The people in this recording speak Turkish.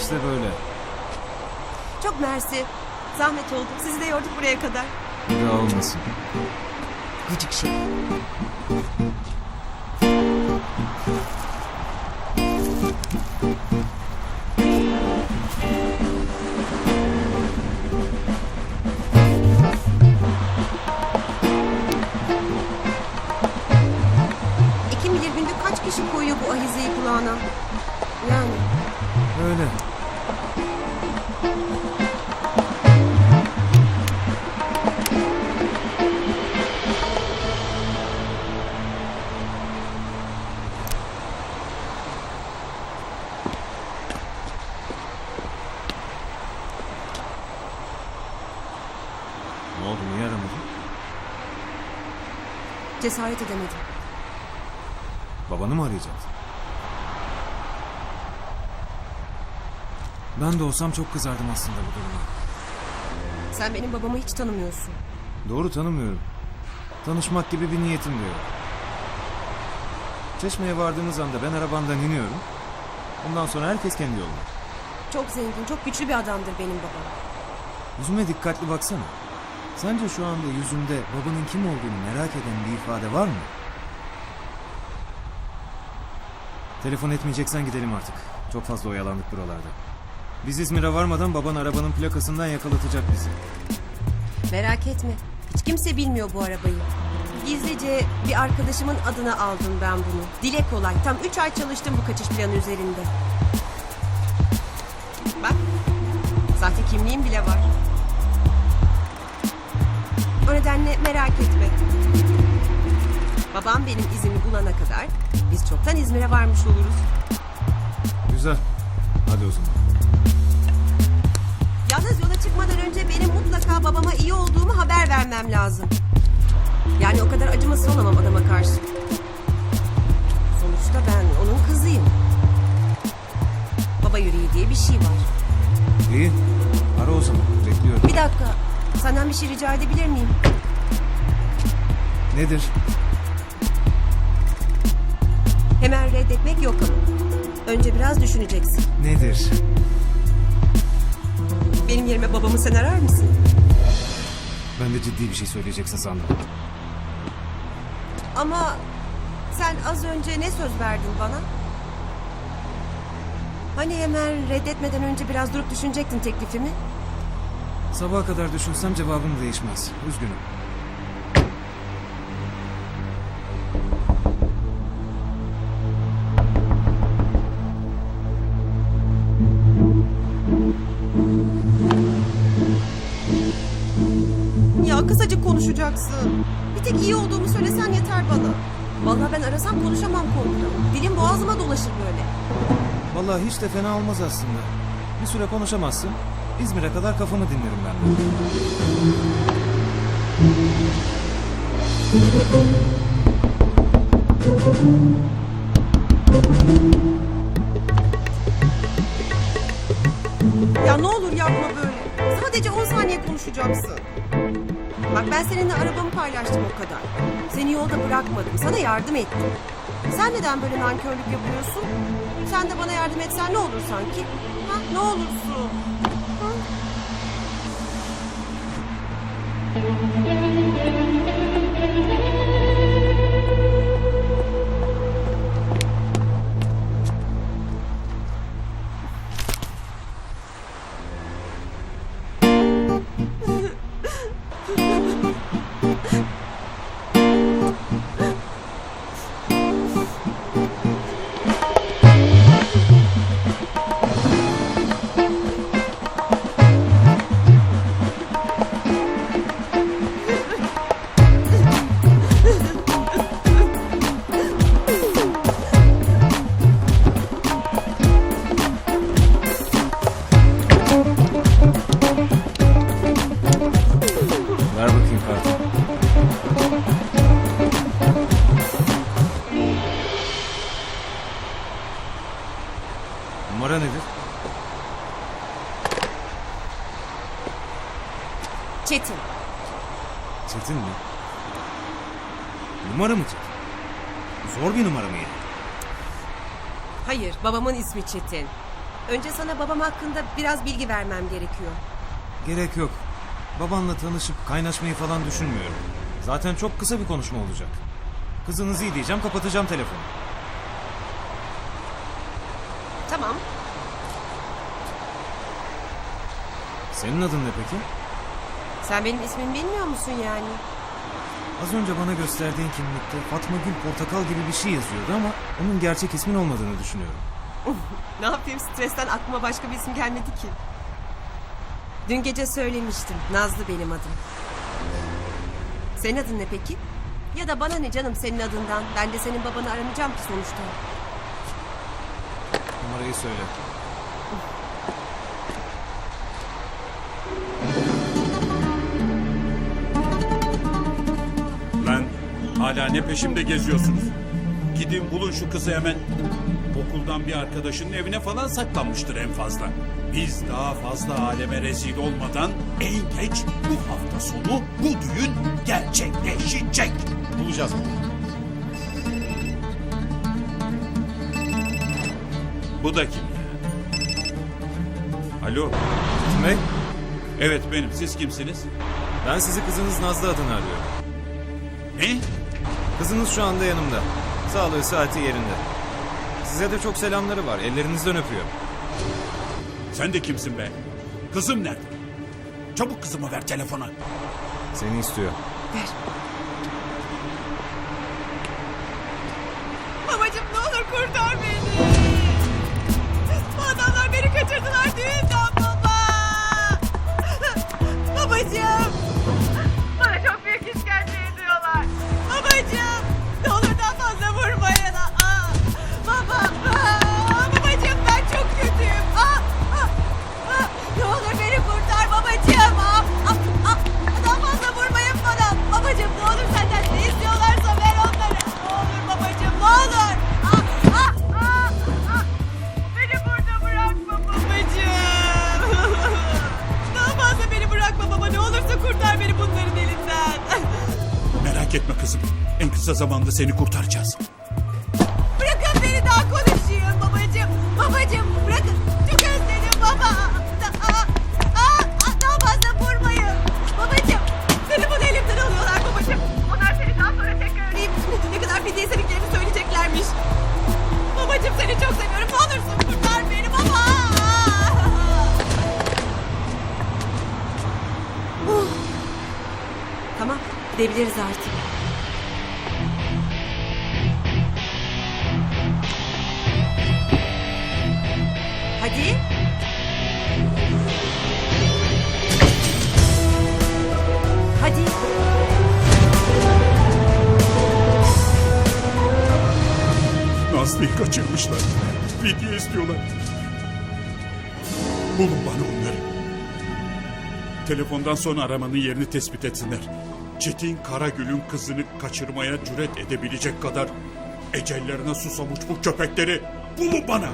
İşte böyle. Çok mersi. Zahmet oldu. Sizi de yorduk buraya kadar. Bir daha olmasın. Gıcık şey. Ne oldu niye aramadın? cesaret edemedim. Babanı mı arayacaksın? Ben de olsam çok kızardım aslında bu duruma. Sen benim babamı hiç tanımıyorsun. Doğru tanımıyorum. Tanışmak gibi bir niyetim de yok. Çeşmeye vardığımız anda ben arabamdan iniyorum. Ondan sonra herkes kendi yoluna. Çok zengin, çok güçlü bir adamdır benim babam. Yüzüme dikkatli baksana. Sence şu anda yüzümde babanın kim olduğunu merak eden bir ifade var mı? Telefon etmeyeceksen gidelim artık. Çok fazla oyalandık buralarda. Biz İzmir'e varmadan baban arabanın plakasından yakalatacak bizi. Merak etme. Hiç kimse bilmiyor bu arabayı. Gizlice bir arkadaşımın adına aldım ben bunu. Dile kolay. Tam üç ay çalıştım bu kaçış planı üzerinde. Bak. Zaten kimliğim bile var. O nedenle merak etme. Babam benim izimi bulana kadar biz çoktan İzmir'e varmış oluruz. Güzel. Hadi o zaman. Yalnız yola çıkmadan önce benim mutlaka babama iyi olduğumu haber vermem lazım. Yani o kadar acımasız olamam adama karşı. Sonuçta ben onun kızıyım. Baba yüreği diye bir şey var. İyi. Ara o zaman. Bekliyorum. Bir dakika. Senden bir şey rica edebilir miyim? Nedir? Hemen reddetmek yok ama. Önce biraz düşüneceksin. Nedir? Benim yerime babamı sen arar mısın? Ben de ciddi bir şey söyleyeceksin sandım. Ama sen az önce ne söz verdin bana? Hani hemen reddetmeden önce biraz durup düşünecektin teklifimi? Sabaha kadar düşünsem cevabım değişmez. Üzgünüm. Ya kısacık konuşacaksın. Bir tek iyi olduğumu söylesen yeter bana. Vallahi ben arasam konuşamam korkudan. Dilim boğazıma dolaşır böyle. Vallahi hiç de fena olmaz aslında. Bir süre konuşamazsın. İzmir'e kadar kafamı dinlerim ben. Ya ne olur yapma böyle. Sadece 10 saniye konuşacaksın. Bak ben seninle arabamı paylaştım o kadar. Seni yolda bırakmadım. Sana yardım ettim. Sen neden böyle nankörlük yapıyorsun? Sen de bana yardım etsen ne olur sanki? Ha, ne olursun? Thank you. Çetin. Çetin mi? Numara mı Çetin? Zor bir numara mı yani? Hayır, babamın ismi Çetin. Önce sana babam hakkında biraz bilgi vermem gerekiyor. Gerek yok. Babanla tanışıp kaynaşmayı falan düşünmüyorum. Zaten çok kısa bir konuşma olacak. Kızınız iyi diyeceğim kapatacağım telefonu. Tamam. Senin adın ne peki? Sen benim ismimi bilmiyor musun yani? Az önce bana gösterdiğin kimlikte Fatma Gül Portakal gibi bir şey yazıyordu ama onun gerçek ismin olmadığını düşünüyorum. Ne yapayım stresten aklıma başka bir isim gelmedi ki. Dün gece söylemiştim. Nazlı benim adım. Senin adın ne peki? Ya da bana ne canım senin adından. Ben de senin babanı aramayacağım ki sonuçta. Numarayı söyle. Hala ne peşimde geziyorsunuz? Gidin bulun şu kızı hemen. Okuldan bir arkadaşının evine falan saklanmıştır en fazla. Biz daha fazla aleme rezil olmadan en geç bu hafta sonu bu düğün gerçekleşecek. Bulacağız. Bu da kim ya? Alo. Bey, Evet benim. Siz kimsiniz? ben sizi kızınız Nazlı adına arıyorum. Ne? Kızınız şu anda yanımda. Sağlığı saati yerinde. Size de çok selamları var. Ellerinizden öpüyor. Sen de kimsin be? Kızım nerede? Çabuk kızıma ver telefona. Seni istiyor. Babacım ne olur kurtar beni. Bu adamlar beni kaçırdılar düğünden baba. Babacım. Kızım. En kısa zamanda seni kurtaracağız. Bırakın beni daha konuşayım babacığım. Babacığım bırakın. Çok özledim baba. Da- Aa, daha fazla vurmayın. Babacığım telefonu elimden alıyorlar babacığım. Onlar seni daha sonra tekrar arayıp ne kadar fidye istediklerini söyleyeceklermiş. Babacığım seni çok seviyorum. Ne olursun kurtar beni baba. Tamam gidebiliriz artık. Nazlı'yı kaçırmışlar. Fidye istiyorlar. Bulun bana onları. Telefondan sonra aramanın yerini tespit etsinler. Çetin Karagül'ün kızını kaçırmaya cüret edebilecek kadar ecellerine susamış bu köpekleri bulun bana.